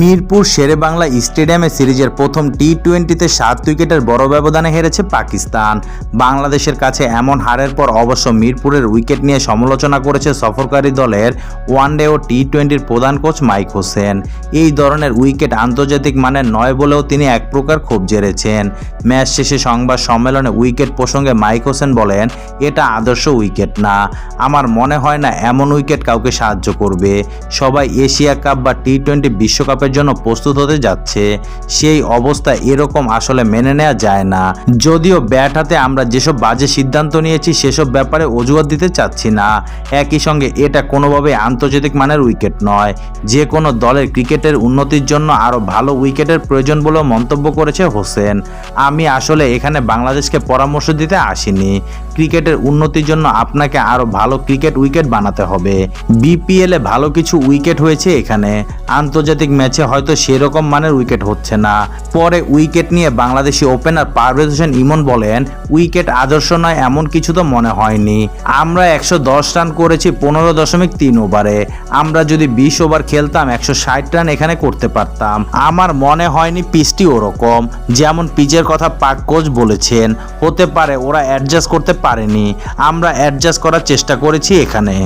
মিরপুর শেরেবাংলা স্টেডিয়ামে সিরিজের প্রথম টি টোয়েন্টিতে সাত উইকেটের বড় ব্যবধানে হেরেছে পাকিস্তান। বাংলাদেশের কাছে এমন হারের পর অবশ্য মিরপুরের উইকেট নিয়ে সমালোচনা করেছে সফরকারী দলের ওয়ানডে ও টি টোয়েন্টির প্রধান কোচ মাইক হোসেন। এই ধরনের উইকেট আন্তর্জাতিক মানের নয় বলেও তিনি এক প্রকার ক্ষোভ জেরেছেন। ম্যাচ শেষে সংবাদ সম্মেলনে উইকেট প্রসঙ্গে মাইক হোসেন বলেন, এটা আদর্শ উইকেট না। আমার মনে হয় না এমন উইকেট কাউকে সাহায্য করবে। সবাই এশিয়া কাপ বা টি টোয়েন্টি বিশ্বকাপের জন্য প্রস্তুত হতে যাচ্ছে, সেই অবস্থা এরকম আসলে মেনে নেওয়া যায় না। যদিও ব্যাট হাতে আমরা যেসব বাজে সিদ্ধান্ত নিয়েছি, সেসব ব্যাপারে অজুহাত দিতে চাচ্ছি না। একই সঙ্গে এটা কোনোভাবে আন্তর্জাতিক মানের উইকেট নয়। যে কোনো দলের ক্রিকেটের উন্নতির জন্য আরও ভালো উইকেটের প্রয়োজন বলেও মন্তব্য করেছে হোসেন। আমি আসলে এখানে বাংলাদেশকে পরামর্শ দিতে আসিনি। ক্রিকেটের উন্নতির জন্য আপনাকে আরও ভালো ক্রিকেট উইকেট বানাতে হবে। বিপিএলে ভালো কিছু উইকেট হয়েছে এখানে। আন্তর্জাতিক ম্যাচে হয়তো সেরকম মানের উইকেট হচ্ছে না। পরে উইকেট নিয়ে বাংলাদেশি ওপেনার পারভেজ হোসেন ইমন বলেন, উইকেট আদর্শ নয় এমন কিছু তো মনে হয়নি। আমরা একশো দশ রান করেছি পনেরো দশমিক তিন ওভারে। আমরা যদি বিশ ওভার খেলতাম একশো ষাট রান এখানে করতে পারতাম। আমার মনে হয়নি পিচটি ওরকম। যেমন পিচের কথা পাক কোচ বলেছেন, হতে পারে ওরা অ্যাডজাস্ট করতে পারেনি। আমরা অ্যাডজাস্ট করার চেষ্টা করেছি এখানে।